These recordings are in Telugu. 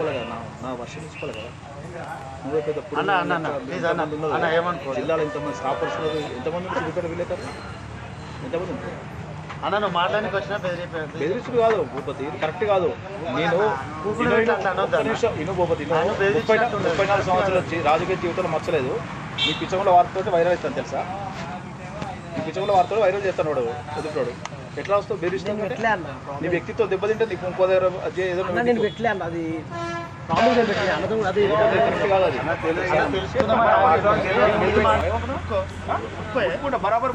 తీసుకోలే కదా నా వర్షం తీసుకోలే కదా. నువ్వే పెద్ద. జిల్లాలో ఉన్నారు. ఎంతమంది సిద్దిపేట విలేకరు ఎంతమంది అన్న నువ్వు మాట్లాడానికి వచ్చినా కాదు భూపతి కరెక్ట్ కాదు. నేను ఇను- భూపతి ముప్పై నాలుగు సంవత్సరాలు వచ్చి రాజకీయ జీవితంలో మచ్చలేదు. నీ పిచ్చగుండ వార్తతో వైరల్ అవుతాను తెలుసా? నీ పిచ్చగుండ వార్తలు వైరల్ చేస్తాను వాడు ఎదుటోడు ఎట్లా వస్తావు బెదిరిస్తావు పెట్టలే అన్న నీ వ్యక్తిత్వం దెబ్బతింటే నీకు ఇంకో దగ్గర అది నేను పెట్టలే అన్న అది పెట్టలే అన్నది అది ముట్టుకుంటా బరాబర్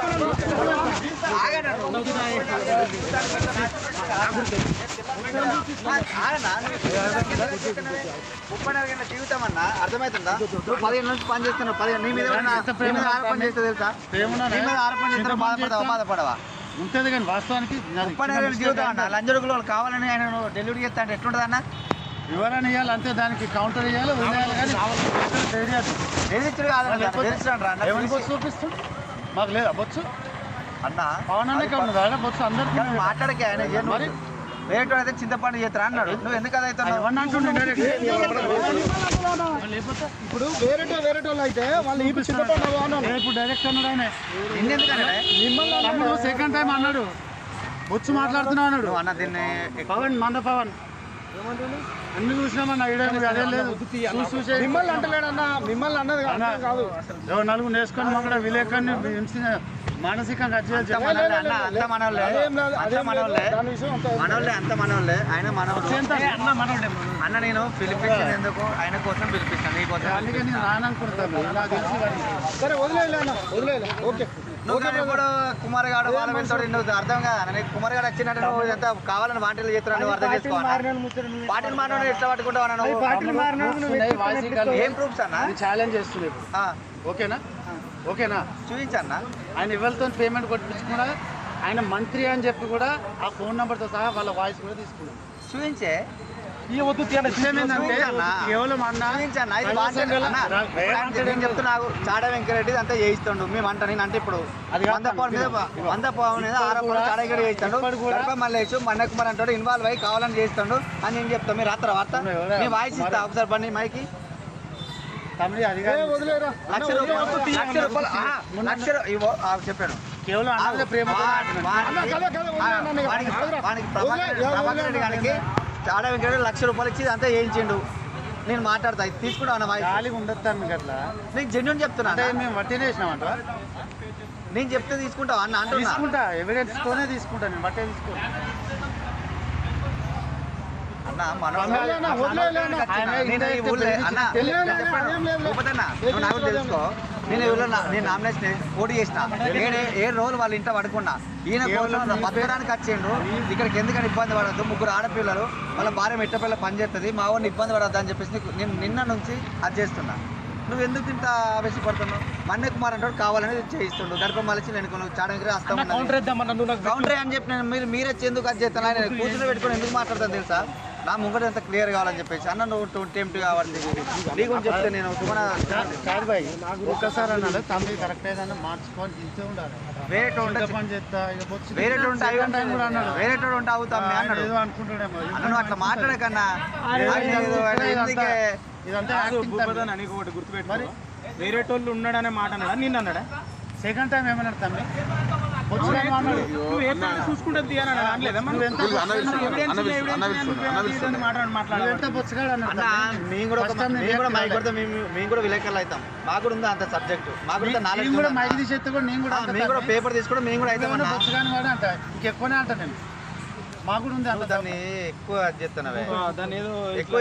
ముప్పై నాలుగు గంటల జీవితం అన్న అర్థమవుతుందా నువ్వు పదిహేను నుంచి పని చేస్తున్నావు పదిహేను నీ మీద ఆరోపణ చేస్తే తెలుసా నీ మీద ఆరోపణ చేస్తే బాధపడవా ఉంటుంది కానీ వాస్తవానికి ముప్పై నాలుగు గంటల జీవితం అన్న లంజడుగులో కావాలని ఆయన నువ్వు డెలివరీ చేస్తా అంటే ఎట్లుంటుంది అన్న వివరణ ఇవ్వాలి అంతే దానికి కౌంటర్ ఇవ్వాలి వదిలేయాలి కానీ అన్న. చూపిస్తుంది మాకు లేదు అవ్వచ్చు అన్న పవన్ అన్నకే ఉన్నది అందరికీ మాట్లాడకే ఆయన మరి? రేటు అయితే చింతపండు చేస్తారా అన్నాడు నువ్వు ఎందుకు అది డైరెక్ట్ ఇప్పుడు వేరే వేరే వాళ్ళు అయితే వాళ్ళు ఈ చింతపండు ఇప్పుడు డైరెక్ట్ అన్నాడు ఆయన నిన్నెందుకనే తమ్ముడు సెకండ్ టైం అన్నాడు బొచ్చు మాట్లాడుతున్నావు అన్నాడు అన్న దీన్ని పవన్ మంద పవన్ అన్ని చూసినామన్నా అదే లేదు చూసి చూసే మిమ్మల్ని అంటలేడన్న మిమ్మల్ని అన్నది అన్న, కాదు ఎవరు నలుగురు నేర్చుకొని మమ్మల్ని విలేకరిని మానసికంగా అంత. మనోళ్ళే అంత మనోళ్ళే అంత మనోళ్ళే అంత ఆయన మనోడు. ఎంత? అన్న నేను పిలిపించింది ఎందుకు? ఆయన కోసం పిలిపిస్తాను నీ కోసం అందుకే నేను నాననుకుంటాను నాకు తెలిసి వాడిని. సరే వదిలేయలే అన్న వదిలేయలే ఓకే. నువ్వు కానీ గాడు వాళ్ళ వెళ్తాడు నువ్వు అర్థం కాదు. నీకు కుమార్ గారు వచ్చినట్టు నువ్వు ఇదంతా కావాలని వాటిలు చేస్తున్నావు నువ్వు అర్థం చేసుకోవాలి? పార్టీలు మారిన ఎట్లా పట్టుకుంటావు ఏం ప్రూఫ్స్ అన్న? ఛాలెంజ్ ఇప్పుడు. ఆ, ఓకేనా? ఓకేనా? చూపించన్న. ఆయన ఎవరితో పేమెంట్ కొట్టించుకున్నా ఆయన మంత్రి అని చెప్పి కూడా ఆ ఫోన్ నెంబర్తో సహా వాళ్ళ వాయిస్ కూడా తీసుకున్నాం. చూపించే. ఈ వద్దు ఏంటంటే. కేవలం అన్న చూపించన్న. ఇది కైలాసం బాధ్యత. గల- అన్న, రా- వేరే ఇప్పుడు అంటే నేను చెప్తున్నా చాడ వెంకరెడ్డి అంతా చేయిస్తుండు. మేము అంట నేను అంటే ఇప్పుడు వంద పవన్ మీద వంద పవన్ మీద ఆరోపణ చాడ వెంకరెడ్డి చేయిస్తాడు. గడప మల్లేష్ మన్న కుమార్ అంటాడు ఇన్వాల్వ్ అయ్యి కావాలని చేస్తాడు అని నేను చెప్తా. మీరు రాత్ర వార్త? మీ వాయిస్ ఇస్తా. ఒకసారి బండి మైకి. కాదు. చెప్పాను. కేవలం వాడికి- కదా, కదా, చాడ వెంకరెడ్డి లక్ష రూపాయలు ఇచ్చి అంతా చేయించిండు. నేను మాట్లాడతా ఇది తీసుకుంటా అన్న వాయిస్. ఖాళీగా ఉండదు తమ్మి అట్లా నేను జెన్యున్ చెప్తున్నా అంటే. మేము వట్టినే వేసినామంట నేను చెప్తే తీసుకుంటావా అన్న అంటున్నా. తీసుకుంటా ఎవిడెన్స్ తోనే తీసుకుంటా నేను బట్టే తీసుకో నాకు తెలుసుకో. నేను నా- నేను నామినేషన్ పోటీ చేసిన. ఏడే ఏడు రోజులు వాళ్ళ ఇంట్లో పడుకున్నా. ఈయన కోసం బతకడానికి వచ్చిండు ఇక్కడికి ఎందుకని ఇబ్బంది పడద్దు? ముగ్గురు ఆడపిల్లలు. వాళ్ళ భార్య మెట్టపిల్ల పని చేస్తుంది మా వాడిని ఇబ్బంది పడద్దు అని చెప్పేసి నేను నిన్న నుంచి అది చేస్తున్నా. నువ్వు ఎందుకు ఇంత ఆవేశపడుతున్నావు? మన్య కుమార్ అంటే కావాలని చేయిస్తుండు. గడప మలిచి నేను చాడానికి రాస్తా కౌంటర్ ఉన్నాను వేద్దామన్న నువ్వు నాకు కౌంటర్ అని చెప్పి నేను మీరు మీరే ఎందుకు అది చేస్తాను ఆయన కూర్చుని పెట్టుకొని ఎందుకు మాట్లాడతాను తెలుసా? నా ముంగట ఎంత క్లియర్ కావాలని చెప్పేసి అన్న నువ్వు ట్వంటీ ఎంటీ కావాలి నీ గురించి చెప్తే నేను సుమన కాదు బాయ్ ఒక్కసారి అన్నాడు తమ్మి కరెక్ట్ ఏదన్నా మార్చుకొని ఇంతే ఉండాలి. వేరే వేరే అన్నాడు. వేరే ఉంటే అవుతాం అన్నాడు. అన్న నువ్వు అట్లా మాట్లాడకన్నా ఇదంతా-. నీకు ఒకటి గుర్తుపెట్టుకో. వేరేటోళ్ళు ఉన్నాడనే మాట అన్నాడా? నిన్న అన్నాడా? సెకండ్ టైం ఏమన్నాడు తమ్మి బొచ్చు ఏమో అన్నాడు నువ్వు ఏ పని చూసుకుంటే తీయాలన్నా అనలేదా మనం? నువ్వు ఎంత ఎవిడెన్స్ ఉంది, ఎవిడెన్స్ ఉంది, నువ్వు అది ఇది మాట్లాడు నువ్వు మాట్లాడాలి ఎంత బొచ్చుగాడు అన్నాడు అన్న తమ్మి. మేము కూడా విలేకరులు అవుతాం. మాకు కూడా ఉంది అంత సబ్జెక్ట్ మాకు కూడా మైక్ తీసేస్తే కూడా నేను కూడా మేము కూడా. పేపర్ తీసుకోవడం మేము కూడా అవుతాం అంట. ఇంకెక్కువనే అంట నేను. మాకు కూడా ఉంది అంత దాన్ని. ఎక్కువ చేస్తున్నావే. దాన్ని ఏదో ఎక్కువ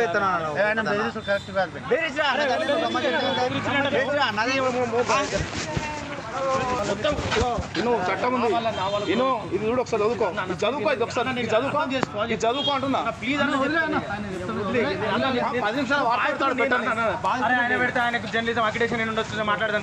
బెదిరిస్తూ కరెక్ట్ ఇను చట్టం ఉంది. ఇను ఇది చూడు ఒకసారి చదువుకో. చదువుకో ఇది ఒకసారి చదువుకో ఇది చదువుకో అంటున్నా. ప్లీజ్ పది నిమిషాలు ఆయన పెడితే ఆయనకు జర్నలిజం అక్రిడేషన్ ఉండొచ్చు మాట్లాడదాం.